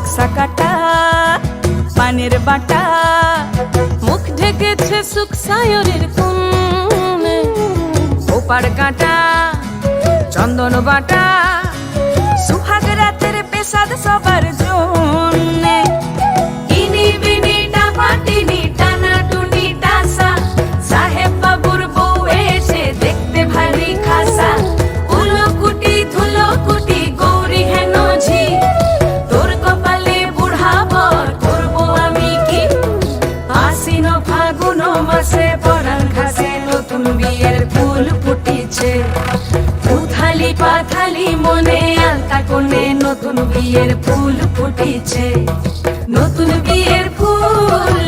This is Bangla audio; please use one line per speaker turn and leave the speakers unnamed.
নকশা কাটা পানের বাটা
মুখ ঢেকেছে সুখ সায়রের কোণে ওপার কাটা চন্দন বাটা পাথালি মনে আলতা কোণে নতুন বিয়ের ফুল ফুটেছে। নতুন বিয়ের ফুল